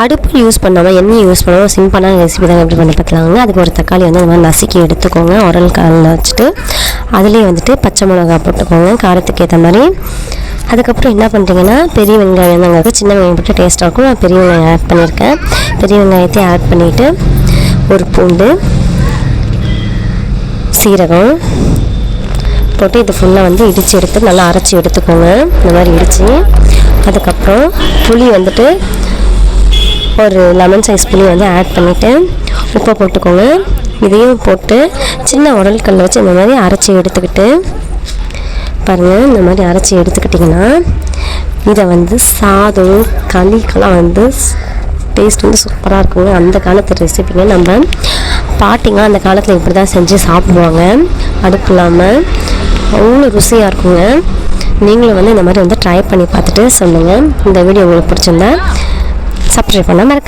அடுப்பு யூஸ் பண்ணாமல் எண்ணெய் யூஸ் பண்ணாமல் சிம்பிளான ரெசிபி தான் எப்படி பண்ணி பார்க்கலாங்க அதுக்கு ஒரு தக்காளி வந்து இந்த மாதிரி நசுக்கி எடுத்துக்கோங்க. உரல் காலில் வச்சுட்டு அதுலேயே வந்துட்டு பச்சை மிளகா போட்டுக்கோங்க. காரத்துக்கு ஏற்ற மாதிரி. அதுக்கப்புறம் என்ன பண்ணுறீங்கன்னா பெரிய வெங்காயம் தாங்க இருக்கும் சின்ன வெங்காயம் போட்டு டேஸ்ட்டாக இருக்கும். நான் பெரிய வெங்காயம் ஆட் பண்ணியிருக்கேன். பெரிய வெங்காயத்தையும் ஆட் பண்ணிவிட்டு ஒரு பூண்டு சீரகம் போட்டு இது ஃபுல்லாக வந்து இடித்து எடுத்து நல்லா அரைச்சி எடுத்துக்கோங்க. இந்த மாதிரி இடித்து அதுக்கப்புறம் புளி வந்துட்டு ஒரு லெமன் சைஸ் புளி வந்து ஆட் பண்ணிவிட்டு உப்பை போட்டுக்கோங்க. இதையும் போட்டு சின்ன உடல் கல்லை வச்சு இந்த மாதிரி அரைச்சி எடுத்துக்கிட்டு பாருங்கள் இந்த மாதிரி அரைச்சி எடுத்துக்கிட்டிங்கன்னா இதை வந்து சாதம் களிக்கெல்லாம் வந்து டேஸ்ட் வந்து சூப்பராக இருக்குங்க. அந்த காலத்து ரெசிபிங்க நம்ம பாட்டிங்க அந்த காலத்தில் இப்படி தான் செஞ்சு சாப்பிடுவாங்க. அடுப்பு இல்லாமல் அவ்வளோ ருசியாக இருக்குங்க. நீங்களும் வந்து இந்த மாதிரி வந்து ட்ரை பண்ணி பார்த்துட்டு சொல்லுங்கள் இந்த வீடியோ உங்களுக்கு பிடிச்சிருந்தா சப்ஸ்கிரைப் பண்ண மறக்க